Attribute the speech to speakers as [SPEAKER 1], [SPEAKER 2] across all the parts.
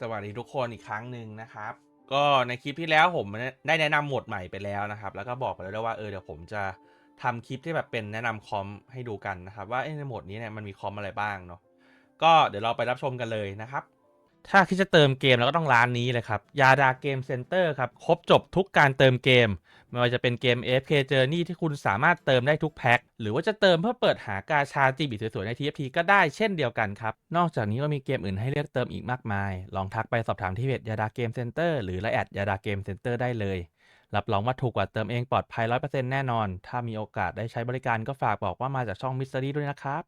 [SPEAKER 1] สวัสดีทุกคนอีกครั้งหนึ่งนะครับ ก็ในคลิปที่แล้วผมได้แนะนำโหมดใหม่ไปแล้วนะครับ แล้วก็บอกไปแล้วด้วยว่าเออเดี๋ยวผมจะทำคลิปที่แบบเป็นแนะนำคอมให้ดูกันนะครับ ว่าเอ้ยในโหมดนี้เนี่ยมันมีคอมอะไรบ้างเนาะก็เดี๋ยวเราไปรับชมกันเลยนะครับ ถ้าคิดจะเติมเกมแล้วก็ต้องร้านนี้เลยครับ ยาดาเกมเซ็นเตอร์ครับ ครบจบทุกการเติมเกม ไม่ว่าจะเป็นเกม FK Journey ที่คุณสามารถเติมได้ทุกแพ็ค หรือว่าจะเติมเพื่อเปิดหากาชาจีบีสวยๆ ใน TFT ก็ได้เช่นเดียวกันครับ นอกจากนี้ก็มีเกมอื่นให้เลือกเติมอีกมากมาย ลองทักไปสอบถามที่เพจยาดาเกมเซ็นเตอร์หรือไลน์แอดยาดาเกมเซ็นเตอร์ได้เลย รับรองว่าถูกกว่าเติมเองปลอดภัย 100%แน่นอน ถ้ามีโอกาสได้ใช้บริการก็ฝากบอกว่ามาจากช่องมิส t รีด้วยนะครับ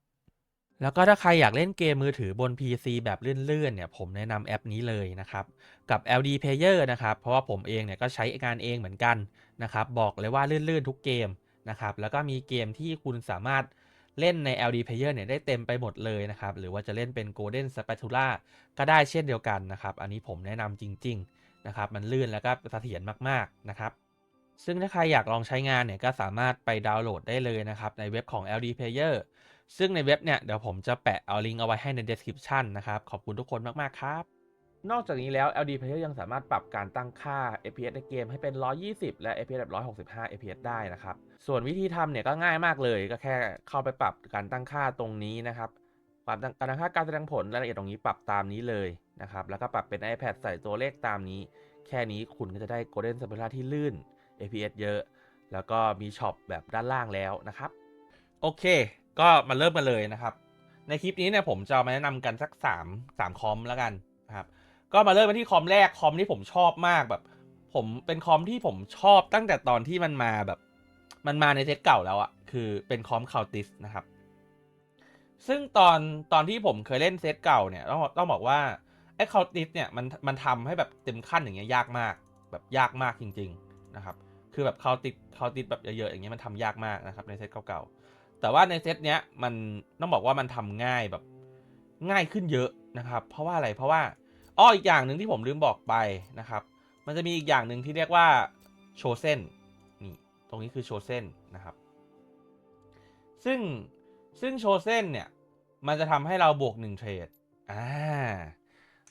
[SPEAKER 1] แล้วก็ถ้าใครอยากเล่นเกมมือถือบน PC แบบเลื่อนๆเนี่ยผมแนะนำแอปนี้เลยนะครับ กับ LD Player นะครับ เพราะว่าผมเองเนี่ยก็ใช้งานเองเหมือนกันนะครับ บอกเลยว่าลื่นๆทุกเกมนะครับ แล้วก็มีเกมที่คุณสามารถเล่นใน LD Player เนี่ยได้เต็มไปหมดเลยนะครับ หรือว่าจะเล่นเป็น Golden Spatula ก็ได้เช่นเดียวกันนะครับ อันนี้ผมแนะนำจริงๆนะครับ มันลื่นแล้วก็เสถียรมากๆนะครับซึ่งถ้าใครอยากลองใช้งานเนี่ยก็สามารถไปดาวน์โหลดได้เลยนะครับในเว็บของ LD Player ซึ่งในเว็บเนี่ยเดี๋ยวผมจะแปะเอาลิงก์เอาไว้ให้ใน description นะครับ ขอบคุณทุกคนมาก ๆ ครับ นอกจากนี้แล้ว LD Player ยังสามารถปรับการตั้งค่า FPS ในเกมให้เป็น 120 และ FPS แบบ 165 FPS ได้นะครับ ส่วนวิธีทำเนี่ยก็ง่ายมากเลยก็แค่เข้าไปปรับการตั้งค่าตรงนี้นะครับปรับการตั้งค่าการแสดงผลรายละเอียดตรงนี้ปรับตามนี้เลยนะครับ แล้วก็ปรับเป็น iPad ใส่ตัวเลขตามนี้ แค่นี้คุณก็จะได้ Golden Spatula ที่ลื่น FPS เยอะ แล้วก็มีช็อปแบบด้านล่างแล้วนะครับ โอเค ก็มาเริ่มกันเลยนะครับ ในคลิปนี้เนี่ยผมจะมาแนะนำกันสัก3 3คอมแล้วกันนะครับ ก็มาเริ่มกันที่คอมแรกคอมที่ผมชอบมากแบบ ผมเป็นคอมที่ผมชอบตั้งแต่ตอนที่มันมาแบบ มันมาในเซตเก่าแล้วอะคือเป็นคอมคาติสนะครับ ซึ่งตอนตอนที่ผมเคยเล่นเซตเก่าเนี่ยต้องต้องบอกว่าไอ้คาติสเนี่ยมันมันทำให้แบบเต็มขั้นอย่างเงี้ยยากมาก แบบยากมากจริง ๆนะครับ คือแบบคาติสคาติสแบบเยอะๆอย่างเงี้ยมันทำยากมากนะครับในเซตเก่าๆ แต่ว่าในเซตเนี้ยมันต้องบอกว่ามันทำง่ายแบบง่ายขึ้นเยอะนะครับ เพราะว่าอะไรเพราะว่าอ้ออีกอย่างหนึ่งที่ผมลืมบอกไปนะครับ มันจะมีอีกอย่างหนึ่งที่เรียกว่าโชเซนนี่ตรงนี้คือโชเซนนะครับ ซึ่งซึ่งโชเซนเนี่ยมันจะทำให้เราบวกหนึ่งเทรดอ่า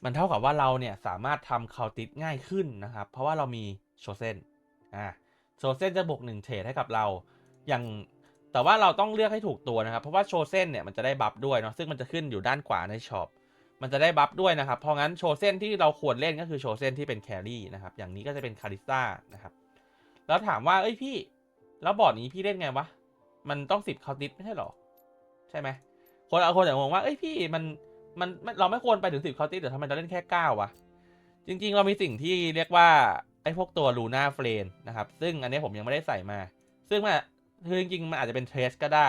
[SPEAKER 1] มันเท่ากับว่าเราเนี่ยสามารถทำคาติสง่ายขึ้นนะครับ เพราะว่าเรามีโชเซนอ่าโชเซนจะบวกหนึ่งเทรดให้กับเรา อย่าง แต่ว่าเราต้องเลือกให้ถูกตัวนะครับ เพราะว่าโชเซนเนี่ยมันจะได้บัฟด้วยเนาะซึ่งมันจะขึ้นอยู่ด้านขวาในช็อปมันจะได้บัฟด้วยนะครับ เพราะงั้นโชเซนที่เราควรเล่นก็คือโชเซนที่เป็นแครี่นะครับ อย่างนี้ก็จะเป็นคาริซ่านะครับ แล้วถามว่า เอ้ยพี่ แล้วบอร์ดนี้พี่เล่นไงวะ มันต้องสิบคาติสไม่ใช่หรอ ใช่ไหม คนเอาคนอย่างงว่า เอ้ยพี่มันมันเราไม่ควรไปถึงสิบคาติสแต่ทำไมเราเล่นแค่เก้าวะ จริง ๆ เรามีสิ่งที่เรียกว่าไอ้พวกตัวลูน่าเฟรนนะครับ ซึ่งอันนี้ผมยังไม่ได้ใส่มา ซึ่งมัน คือจริงๆมันอาจจะเป็นเทรสก็ได้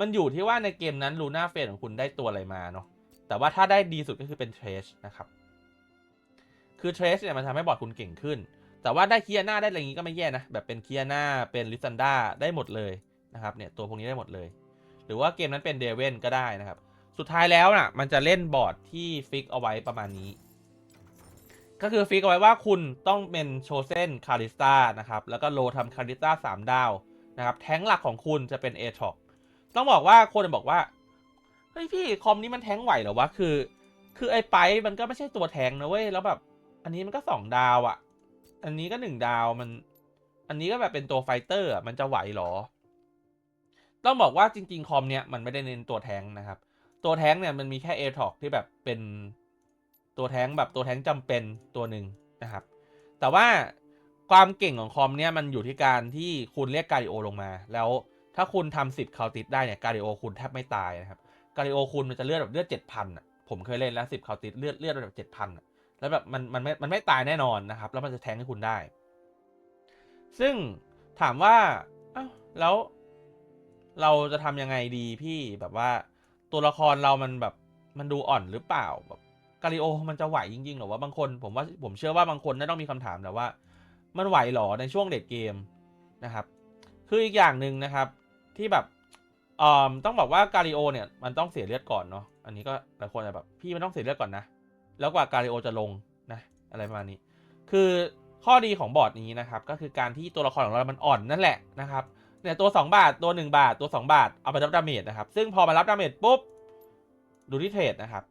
[SPEAKER 1] มันอยู่ที่ว่าในเกมนั้นลูน่าเฟรนของคุณได้ตัวอะไรมาเนาะแต่ว่าถ้าได้ดีสุดก็คือเป็นเทรสนะครับ คือเทรสเนี่ยมันทำให้บอร์ดคุณเก่งขึ้น แต่ว่าได้เคียนาได้อะไรอย่างงี้ก็ไม่แย่นะ แบบเป็นเคียนาเป็นลิซันดาได้หมดเลยนะครับเนี่ยตัวพวกนี้ได้หมดเลย หรือว่าเกมนั้นเป็นเดเวนก็ได้นะครับ สุดท้ายแล้วน่ะมันจะเล่นบอร์ดที่ฟิกเอาไว้ประมาณนี้ ก็คือฟิกเอาไว้ว่าคุณต้องเป็นโชเซนคาริสตานะครับแล้วก็โลทำคาริสตาสามดาว นะครับแท้งหลักของคุณจะเป็น a t o p ต้องบอกว่าคนบอกว่าเฮ้ยพี่คอมนี้มันแท้งไหวเหรอวะคือ คือไอ้ไปมันก็ไม่ใช่ตัวแท้งนะเว้ยแล้วแบบ อันนี้มันก็สองดาวอะ่ะ อันนี้ก็หนึ่งดาวมัน อันนี้ก็แบบเป็นตัวไฟเตอร์มันจะไหวเหรอ ต้องบอกว่าจริง ๆ คอมเนี้ยมันไม่ได้เน้นตัวแท้งนะครับ ตัวแท้งเนี่ยมันมีแค่ a t o p ที่แบบเป็นตัวแท้งแบบตัวแท้งจำเป็นตัวหนึ่งนะครับ แต่ว่า ความเก่งของคอมเนี่ยมันอยู่ที่การที่คุณเรียกการิโอลงมา แล้วถ้าคุณทำสิบคาติสได้เนี่ยการิโอคุณแทบไม่ตายนะครับการิโอคุณมันจะเลือดแบบเลือดเจ็ดพันอะผมเคยเล่นแล้วสิบคาติสเลือดเลือดแบบเจ็ดพันอะแล้วแบบมันมันไม่มันไม่ตายแน่นอนนะครับ แล้วมันจะแทงให้คุณได้ ซึ่งถามว่าอ้าวแล้วเราจะทำยังไงดีพี่แบบว่าตัวละครเรามันแบบมันดูอ่อนหรือเปล่าแบบการิโอมันจะไหวจริงๆหรอว่าบางคน ผมว่าผมเชื่อว่าบางคนน่าต้องมีคำถามแต่ว่า มันไหวหรอในช่วงเด็ดเกมนะครับ คืออีกอย่างหนึ่งนะครับที่แบบออต้องบอกว่าการิโอเนี่ยมันต้องเสียเลือดก่อนเนาะอันนี้ก็หลายคนจะแบบพี่มันต้องเสียเลือดก่อนนะแล้วกว่าการิโอจะลงนะอะไรประมาณนี้ คือข้อดีของบอร์ดนี้นะครับก็คือการที่ตัวละครของเรา มันอ่อนนั่นแหละนะครับเนี่ยตัว 2 บาทตัว 1 บาทตัว 2 บาทเอาไปรับดาเมจนะครับซึ่งพอมารับดาเมจปุ๊บดูที่เทรดนะครับ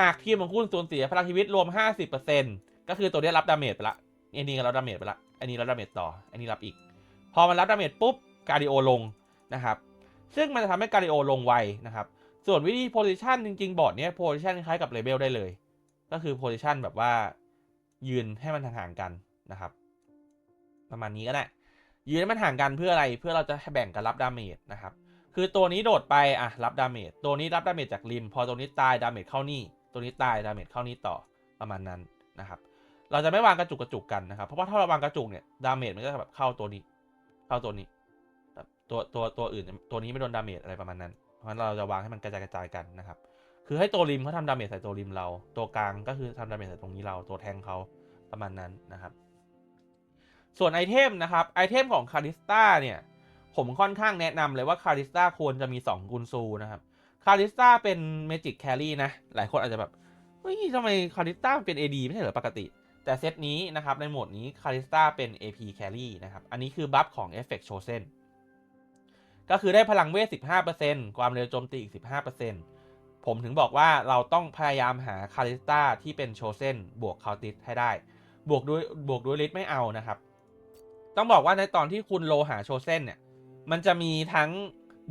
[SPEAKER 1] หากทีมของคุณสูญเสียพลังชีวิตรวม 50%ก็คือตัวนี้รับดาเมจไปละอันนี้ก็รับดาเมจไปละ อันนี้รับดาเมจต่อ อันนี้รับอีก พอมันรับดาเมจปุ๊บการดิโอลงนะครับ ซึ่งมันจะทำให้การดิโอลงไวนะครับ ส่วนวิธีโพซิชันจริง ๆ บอร์ดเนี้ยโพซิชันคล้ายกับเลเบลได้เลย ก็คือโพซิชันแบบว่ายืนให้มันห่างกันนะครับ ประมาณนี้ก็ได้ยืนให้มันห่างกันเพื่ออะไรเพื่อเราจะแบ่งกันรับดาเมจนะครับ คือตัวนี้โดดไปอะรับดาเมจตัวนี้รับดาเมจจากริม พอตัวนี้ตายดาเมจเข้านี่ ตัวนี้ตายดาเมจเข้านี่ต่อประมาณนั้นนะครับ เราจะไม่วางกระจุกกระจุกกันนะครับ เพราะว่าถ้าเราวางกระจุกเนี่ยดาเมจมันก็แบบเข้าตัวนี้ เข้าตัวนี้แบบตัวตัวตัวอื่นตัวนี้ไม่โดนดาเมจอะไรประมาณนั้น เพราะฉะนั้นเราจะวางให้มันกระจายกระจายกันนะครับ คือให้ตัวริมเขาทำดาเมจใส่ตัวริมเรา ตัวกลางก็คือทำดาเมจใส่ตรงนี้เราตัวแทงเขาประมาณนั้นนะครับ ส่วนไอเทมนะครับไอเทมของคาริสตาเนี่ยผมค่อนข้างแนะนำเลยว่าคาริสตาควรจะมี 2 กุนซูนะครับคาริสตาเป็นเมจิกแครี่นะ หลายคนอาจจะแบบเฮ้ยทำไมคาริสตาเป็น AD ไม่ใช่เหรอปกติ แต่เซตนี้นะครับในโหมดนี้คาริสตาเป็น AP Carry นะครับ อันนี้คือบัฟของ Effect Chosen ก็คือได้พลังเวท 15%ความเร็วโจมตีอีก 15%ผมถึงบอกว่าเราต้องพยายามหาคาริสตาที่เป็นโชเซนบวกคาติสให้ได้ บวกด้วยบวกด้วยลิทไม่เอานะครับ ต้องบอกว่าในตอนที่คุณโลหาโชเซนเนี่ย มันจะมีทั้ง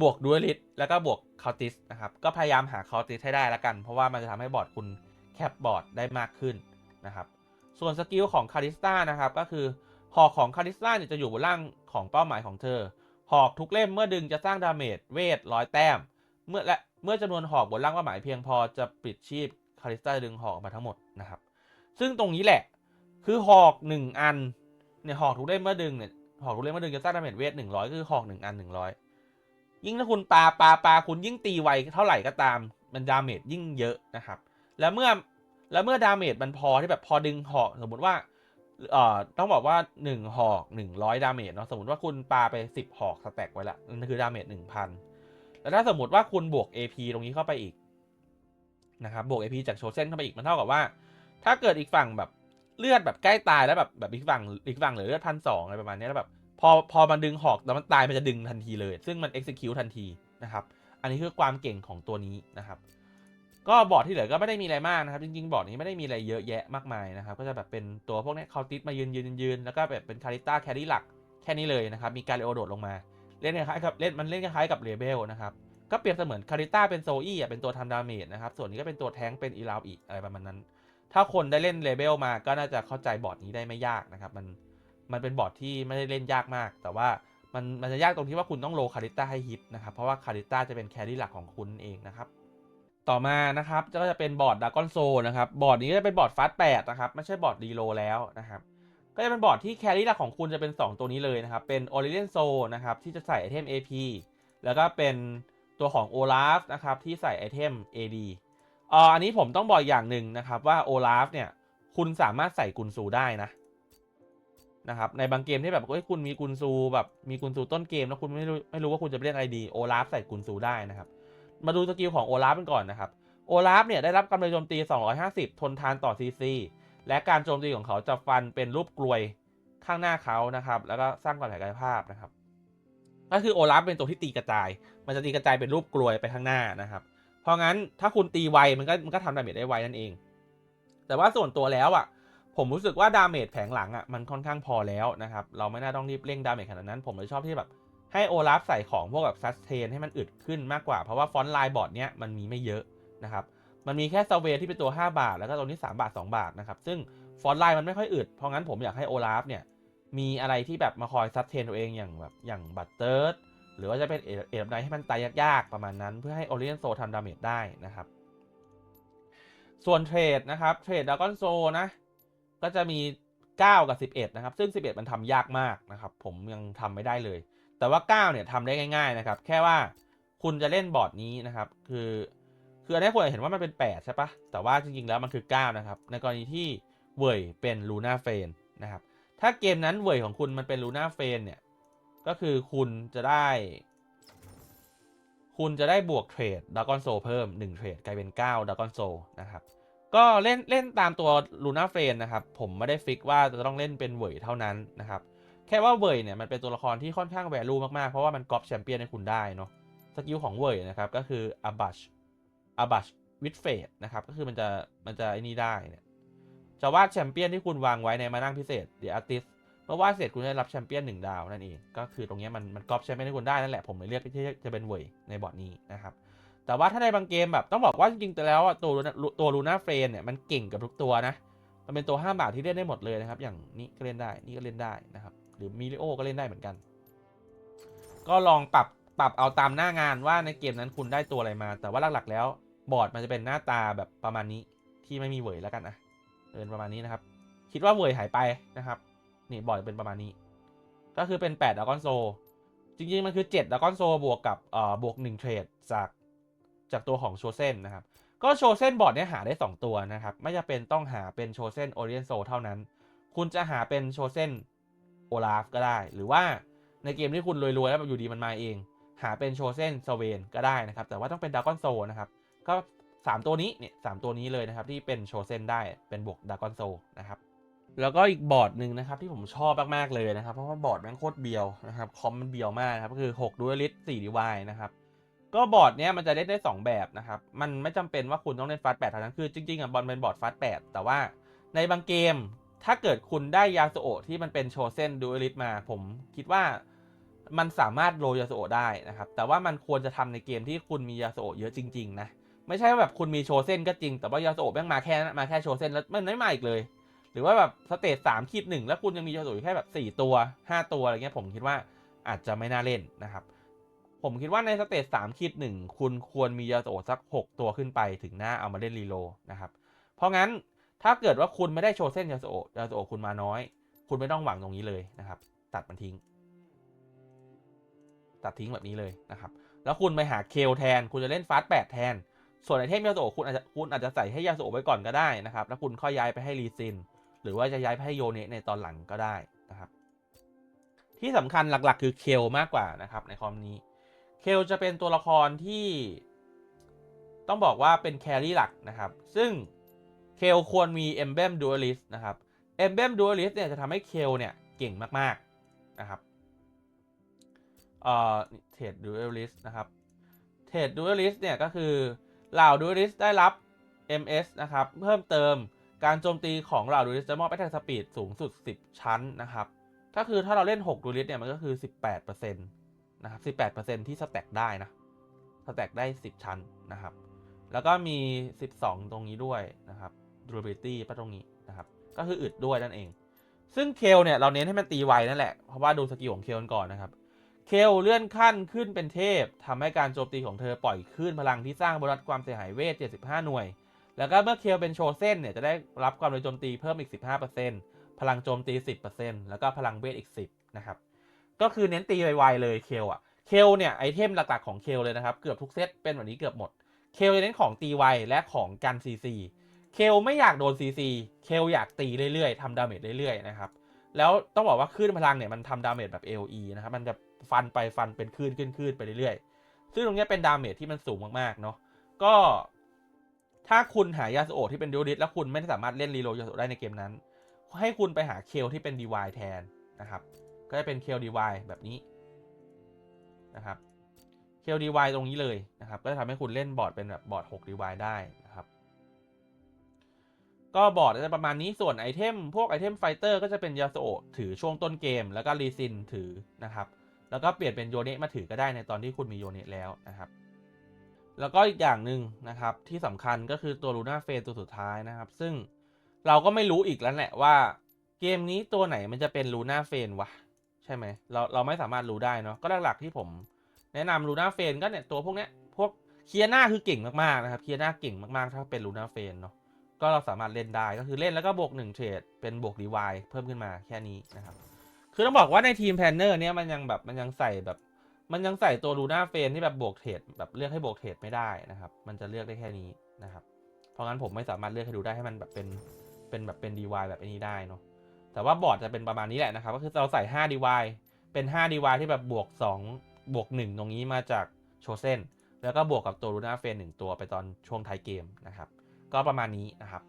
[SPEAKER 1] บวกด้วยลิทแล้วก็บวกคาติสนะครับ ก็พยายามหาคาติสให้ได้ละกัน เพราะว่ามันจะทำให้บอร์ดคุณแคปบอร์ดได้มากขึ้นนะครับ ส่วนสกิลของคาริสตานะครับก็คือหอกของคาริสตาเนี่ยจะอยู่บนล่างของเป้าหมายของเธอ หอกทุกเล่มเมื่อดึงจะสร้างดาเมจเวทร้อยแต้ม เมื่อและเมื่อจำนวนหอกบนล่างเป้าหมายเพียงพอจะปิดชีพคาริสตาดึงหอกมาทั้งหมดนะครับ ซึ่งตรงนี้แหละคือหอกหนึ่งอันเนี่ยหอกทุกเล่มเมื่อดึงเนี่ยหอกทุกเล่มเมื่อดึงจะสร้างดาเมจเวทหนึ่งร้อยคือหอกหนึ่งอันหนึ่งร้อยยิ่งถ้าคุณปาปาปาคุณยิ่งตีไวเท่าไหร่ก็ตามมันดาเมจยิ่งเยอะนะครับ แล้วเมื่อ แล้วเมื่อดาเมจมันพอที่แบบพอดึงหอกสมมติว่าเอ่อต้องบอกว่า 1 หอก 100 ดาเมจเนาะสมมติว่าคุณปาไป 10 หอกสแต็กไว้ละนั่นคือดาเมจ1,000 แล้วถ้าสมมติว่าคุณบวก AP ตรงนี้เข้าไปอีกนะครับบวก AP จากโชเซนเข้าไปอีกมันเท่ากับว่า ถ้าเกิดอีกฝั่งแบบเลือดแบบใกล้ตายแล้วแบบแบบอีกฝั่งอีกฝั่งเหลือเลือดพันสองอะไรประมาณนี้แล้วแบบพอพอมันดึงหอกแล้วมันตายมันจะดึงทันทีเลย ซึ่งมัน execute ทันทีนะครับ อันนี้คือความเก่งของตัวนี้นะครับ ก็บอร์ดที่เหลือก็ไม่ได้มีอะไรมากนะครับ จริงๆ บอร์ดนี้ไม่ได้มีอะไรเยอะแยะมากมายนะครับ ก็จะแบบเป็นตัวพวกนี้คาติสมายืนยืนยืนแล้วก็แบบเป็นคาริต้าแครี่หลักแค่นี้เลยนะครับ มีการเลโอโดดลงมา เล่นคล้ายกับเล่นมันเล่นคล้ายกับเรเบลนะครับ ก็เปรียบเสมือนคาริต้าเป็นโซอี้อะเป็นตัวทำดาเมจนะครับ ส่วนนี้ก็เป็นตัวแทงเป็นอีลาวอีกอะไรประมาณนั้น ถ้าคนได้เล่นเลเบลมาก็น่าจะเข้าใจบอร์ดนี้ได้ไม่ยากนะครับ มันมันเป็นบอร์ดที่ไม่ได้เล่นยากมาก แต่ว่ามันมันจะยากตรงที่ว่าคุณต้องโลคาริต้าให้ฮิตนะครับ เพราะว่าคาริต้าจะเป็นแครี่หลักของคุณเองนะครับ ต่อมานะครับก็จะเป็นบอร์ดดากอนโซนะครับบอร์ดนี้จะเป็นบอร์ดฟาสแปดนะครับไม่ใช่บอร์ดดีโลแล้วนะครับก็จะเป็นบอร์ดที่แครี่หลักของคุณจะเป็น 2 ตัวนี้เลยนะครับเป็นโอริเ n นโซนะครับที่จะใส่ไอเทม AP แล้วก็เป็นตัวของโอลาฟนะครับที่ใส่ไอเทม AD อ่ออันนี้ผมต้องบอกอย่างหนึ่งนะครับว่าโอลาฟเนี่ยคุณสามารถใส่กุนซูได้นะนะครับในบางเกมที่แบบเฮ้ยคุณมีกุนซูแบบมีกุนซูต้นเกมแล้วคุณไม่รู้ไม่รู้ว่าคุณจะเล่นอะไรดีโอลาฟใส่กุนซูได้นะครับ มาดูสกิลของโอลาฟกันก่อนนะครับ โอลาฟเนี่ยได้รับกำลังโจมตี 250 ทนทานต่อ CC และการโจมตีของเขาจะฟันเป็นรูปกลวยข้างหน้าเขานะครับ แล้วก็สร้างความแข็งกายภาพนะครับ ก็คือโอลาฟเป็นตัวที่ตีกระจาย มันจะตีกระจายเป็นรูปกลวยไปข้างหน้านะครับ เพราะงั้นถ้าคุณตีไวมันก็มันก็ทำดาเมจได้ไวนั่นเอง แต่ว่าส่วนตัวแล้วอะ ผมรู้สึกว่าดาเมจแผงหลังอะมันค่อนข้างพอแล้วนะครับ เราไม่น่าต้องรีบเร่งดาเมจขนาดนั้น ผมเลยชอบที่แบบ ให้โอลาฟใส่ของพวกแบบซัสเทนให้มันอึดขึ้นมากกว่า เพราะว่าฟอนต์ไลน์บอร์ดเนี้ยมันมีไม่เยอะนะครับ มันมีแค่ซเวที่เป็นตัว 5 บาท แล้วก็ตัวนี้ 3 บาท 2 บาทนะครับ ซึ่งฟอนต์ไลน์มันไม่ค่อยอึด เพราะงั้นผมอยากให้โอลาฟเนี่ยมีอะไรที่แบบมาคอยซัสเทนตัวเองอย่างแบบอย่างบัตเตอร์หรือว่าจะเป็นเอเอฟไนให้มันตายยากๆประมาณนั้น เพื่อให้โอเลียนโซทำดาเมจได้นะครับ ส่วนเทรดนะครับเทรดดากอนโซนะก็จะมี 9 กับ 11 นะครับ ซึ่ง 11 มันทำยากมากนะครับ ผมยังทำไม่ได้เลย แต่ว่า 9 เนี่ยทำได้ง่าย ๆ นะครับ แค่ว่าคุณจะเล่นบอร์ดนี้นะครับ คือคืออันนี้คนเห็นว่ามันเป็น 8 ใช่ปะแต่ว่าจริง ๆ แล้วมันคือ 9 นะครับ ในกรณีที่เว่ยเป็นลูน่าเฟนนะครับ ถ้าเกมนั้นเว่ยของคุณมันเป็นลูน่าเฟนเนี่ย ก็คือคุณจะได้ คุณจะได้บวกเทรดดากอนโซเพิ่ม 1 เทรดกลายเป็น9ดากอนโซนะครับ ก็เล่นเล่นตามตัวลูน่าเฟนนะครับ ผมไม่ได้ฟิกว่าจะต้องเล่นเป็นเว่ยเท่านั้นนะครับ ค่ว่าเวยเนี่ยมันเป็นตัวละครที่ค่อนข้างแวลูมากๆ เพราะว่ามันก๊อปแชมเปี้ยนให้คุณได้เนาะสกิลของเวยนะครับก็คืออาบัชอาบัชวิดเฟดนะครับก็คือมันจะมันจะไอ้นี่ได้เนี่ยจะวาดแชมเปี้ยนที่คุณวางไว้ในมานั่งพิเศษเดียวอาร์ติสเมื่อวาดเสร็จคุณจะได้รับแชมเปี้ยนหนึ่งดาวนั่นเองก็คือตรงเนี้ยมันมันก๊อปแชมเปี้ยนที่คุณได้นั่นแหละผมเลยเรียกที่จะเป็นเวยในบอร์ดนี้นะครับแต่ว่าถ้าในบางเกมแบบต้องบอกว่าจริงๆแต่แล้วตัวตัวลูน่าเฟรนเนี่ยมันเก่งกับทุกตัวนะมันเป็นตัว5บาทที่เล่นได้หมดเลยนะครับอย่างนี้ก็เล่นได้นี่ก็เล่นได้นะครับ หรือมิลิโอก็เล่นได้เหมือนกัน ก็ลองปรับปรับเอาตามหน้างานว่าในเกมนั้นคุณได้ตัวอะไรมา แต่ว่าหลักๆ แล้วบอร์ดมันจะเป็นหน้าตาแบบประมาณนี้ที่ไม่มีเวยแล้วกันนะเป็นประมาณนี้นะครับ คิดว่าเวยหายไปนะครับ นี่บอร์ดจะเป็นประมาณนี้ ก็คือเป็น8ดากอนโซ จริงๆ มันคือ7ดากอนโซบวกกับเอ่อบวก1เทรดจากจากตัวของโชเซนนะครับ ก็โชเซนบอร์ดเนี่ยหาได้ 2 ตัวนะครับ ไม่จำเป็นต้องหาเป็นโชเซนโอเรียนโซเท่านั้น คุณจะหาเป็นโชเซน ลาฟก็ได้ หรือว่าในเกมที่คุณรวยๆแล้วอยู่ดีมันมาเอง หาเป็นโชเซนสเวนก็ได้นะครับ แต่ว่าต้องเป็นดากอนโซนะครับ ก็ 3 ตัวนี้เนี่ยสามตัวนี้เลยนะครับที่เป็นโชเซนได้เป็นบวกดากอนโซนะครับแล้วก็อีกบอร์ดหนึ่งนะครับที่ผมชอบมาก ๆ เลยนะครับ เพราะว่าบอร์ดแม่งโคตรเบียวนะครับคอมมันเบียวมากครับก็คือ6ดูเอลิส4ดีวายนะครับก็บอร์ดเนี้ยมันจะเล่นได้ 2 แบบนะครับ มันไม่จำเป็นว่าคุณต้องเล่นฟาสต์แปดเท่านั้นคือจริงๆอะบอลเป็นบอร์ดฟาสต์แปดแต่ว่าในบางเกม ถ้าเกิดคุณได้ยาสโอที่มันเป็นโชเซนดูเอลิสมา ผมคิดว่ามันสามารถโรยยาสโอได้นะครับ แต่ว่ามันควรจะทำในเกมที่คุณมียาสโอเยอะจริง ๆ นะ ไม่ใช่ว่าแบบคุณมีโชเซนก็จริง แต่ว่ายาสโอแม่งมาแค่นั้นมาแค่โชเซนแล้วมันไม่มาอีกเลย หรือว่าแบบสเตจสามขีดหนึ่งแล้วคุณยังมียาสโออยู่แค่แบบสี่ตัวห้าตัวอะไรเงี้ยผมคิดว่าอาจจะไม่น่าเล่นนะครับ ผมคิดว่าในสเตจสามขีดหนึ่งคุณควรมียาโสสัก6 ตัวขึ้นไปถึงหน้าเอามาเล่นรีโลนะครับ เพราะงั้น ถ้าเกิดว่าคุณไม่ได้โชว์เส้นยาโสยาโสคุณมาน้อย คุณไม่ต้องหวังตรงนี้เลยนะครับ ตัดมันทิ้ง ตัดทิ้งแบบนี้เลยนะครับ แล้วคุณไปหาเคลแทน คุณจะเล่นฟาสแปดแทน ส่วนไอเทมยาโสคุณอาจจะคุณอาจจะใส่ให้ยาโสไว้ก่อนก็ได้นะครับ แล้วคุณค่อยย้ายไปให้รีซิน หรือว่าจะย้ายไปให้โยเนะในตอนหลังก็ได้นะครับ ที่สำคัญหลักๆ คือเคลมากกว่านะครับในคอมนี้ เคลจะเป็นตัวละครที่ต้องบอกว่าเป็นแครี่หลักนะครับ ซึ่ง เคลควรมี Emblem Duelist นะครับ Emblem Duelist เนี่ยจะทำให้เคลเนี่ยเก่งมากๆนะครับเอ่อเทรด Duelist นะครับเทรด Duelist เนี่ยก็คือเหล่า Duelist ได้รับ MS นะครับเพิ่มเติมการโจมตีของเหล่า Duelist จะมอบ Attack Speed สูงสุด 10 ชั้นนะครับก็คือถ้าเราเล่น6 Duelist เนี่ยมันก็คือ 18%นะครับ 18%ที่สแต็กได้นะสแต็กได้ 10 ชั้นนะครับ แล้วก็มี 12 ตรงนี้ด้วยนะครับ durability ปะตรงนี้นะครับ ก็คืออึดด้วยนั่นเอง ซึ่งเคลเนี่ยเราเน้นให้มันตีไวนั่นแหละ เพราะว่าดูสกิลของเคลกันก่อนนะครับ เคลเลื่อนขั้นขึ้นเป็นเทพทำให้การโจมตีของเธอปล่อยคลื่นพลังที่สร้างบนัสความเสียหายเวท 75 หน่วย แล้วก็เมื่อเคลเป็นโชเซนเนี่ยจะได้รับความเร็วโจมตีเพิ่มอีก 15%พลังโจมตี 10%แล้วก็พลังเวทอีก 10นะครับ ก็คือเน้นตีไวๆเลยเคลอะเคลเนี่ยไอเทมหลักๆของเคลเลยนะครับ เกือบทุกเซตเป็นแบบนี้เกือบหมด เคลเน้นของตีไวและของกันซีซี เคลไม่อยากโดนซีซีเคลอยากตีเรื่อยๆทำดาเมจเรื่อยๆนะครับ แล้วต้องบอกว่าคลื่นพลังเนี่ยมันทำดาเมจแบบ AOE นะครับ มันจะฟันไปฟันเป็นคลื่นขึ้นคลื่นไปเรื่อยๆ ซึ่งตรงนี้เป็นดาเมจที่มันสูงมากๆเนาะ ก็ ถ้าคุณหายาสโอที่เป็นดิวดิสแล้วคุณไม่สามารถเล่นรีโลยาสโอได้ในเกมนั้น ให้คุณไปหาเคลที่เป็นดีวายแทนนะครับ ก็จะเป็นเคลดีวายแบบนี้นะครับเคลดีวายตรงนี้เลยนะครับ ก็จะทำให้คุณเล่นบอร์ดเป็นแบบบอร์ด6ดีวายได้ ก็บอร์ดจะประมาณนี้ส่วนไอเทม พวกไอเทมไฟเตอร์ก็จะเป็นยาโซะถือช่วงต้นเกม แล้วก็รีซินถือนะครับ แล้วก็เปลี่ยนเป็นโยเนะมาถือก็ได้ในตอนที่คุณมีโยเนะแล้วนะครับ แล้วก็อีกอย่างหนึ่งนะครับที่สำคัญก็คือตัวลูน่าเฟนตัวสุดท้ายนะครับ ซึ่งเราก็ไม่รู้อีกแล้วแหละว่า เกมนี้ตัวไหนมันจะเป็นลูน่าเฟนวะใช่ไหมเราเราไม่สามารถรู้ได้เนาะก็หลักๆที่ผมแนะนำลูน่าเฟนก็เนี่ยตัวพวกเนี้ยพวกเคียนาคือเก่งมากๆนะครับเคียนาเก่งมากๆ ถ้าเป็นลูน่าเฟนเนาะ ก็เราสามารถเล่นได้ก็คือเล่นแล้วก็บวกหนึ่งเทรดเป็นบวกดีวายเพิ่มขึ้นมาแค่นี้นะครับ คือต้องบอกว่าในทีมแพนเนอร์เนี้ยมันยังแบบมันยังใส่แบบ มันยังใส่ตัวลูน่าเฟนที่แบบบวกเทรดแบบเลือกให้บวกเทรดไม่ได้นะครับ มันจะเลือกได้แค่นี้นะครับ เพราะงั้นผมไม่สามารถเลือกให้ดูได้ให้มันแบบเป็นเป็นแบบเป็นดีวายแบบนี้ได้เนาะแต่ว่าบอร์ดจะเป็นประมาณนี้แหละนะครับ ก็คือเราใส่5ดีวายเป็น5ดีวายที่แบบบวก 2 บวก 1 ตรงนี้มาจากโชเซนแล้วก็บวกกับตัวลูน่าเฟนหนึ่งตัวไปตอนช่วงท้ายเกมนะครับ ก็ประมาณนี้นะครับ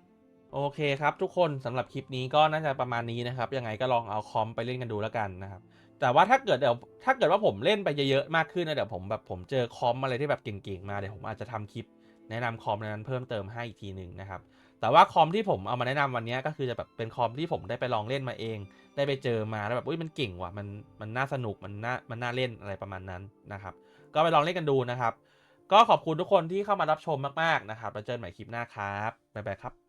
[SPEAKER 1] โอเคครับทุกคนสำหรับคลิปนี้ก็น่าจะประมาณนี้นะครับ ยังไงก็ลองเอาคอมไปเล่นกันดูแล้วกันนะครับ แต่ว่าถ้าเกิดเดี๋ยวถ้าเกิดว่าผมเล่นไปเยอะๆมากขึ้นนะเดี๋ยวผมแบบผมเจอคอมอะไรที่แบบเก่งๆมาเดี๋ยวผมอาจจะทำคลิปแนะนำคอมนั้นเพิ่มเติมให้อีกทีหนึ่งนะครับ แต่ว่าคอมที่ผมเอามาแนะนำวันนี้ก็คือจะแบบเป็นคอมที่ผมได้ไปลองเล่นมาเอง ได้ไปเจอมาแล้วแบบอุ้ยมันเก่งว่ะมันมันน่าสนุกมันน่ามันน่าเล่นอะไรประมาณนั้นนะครับ ก็ไปลองเล่นกันดูนะครับ ก็ขอบคุณทุกคนที่เข้ามารับชมมากๆนะครับแล้วเจอกันใหม่คลิปหน้าครับบ๊ายบายครับ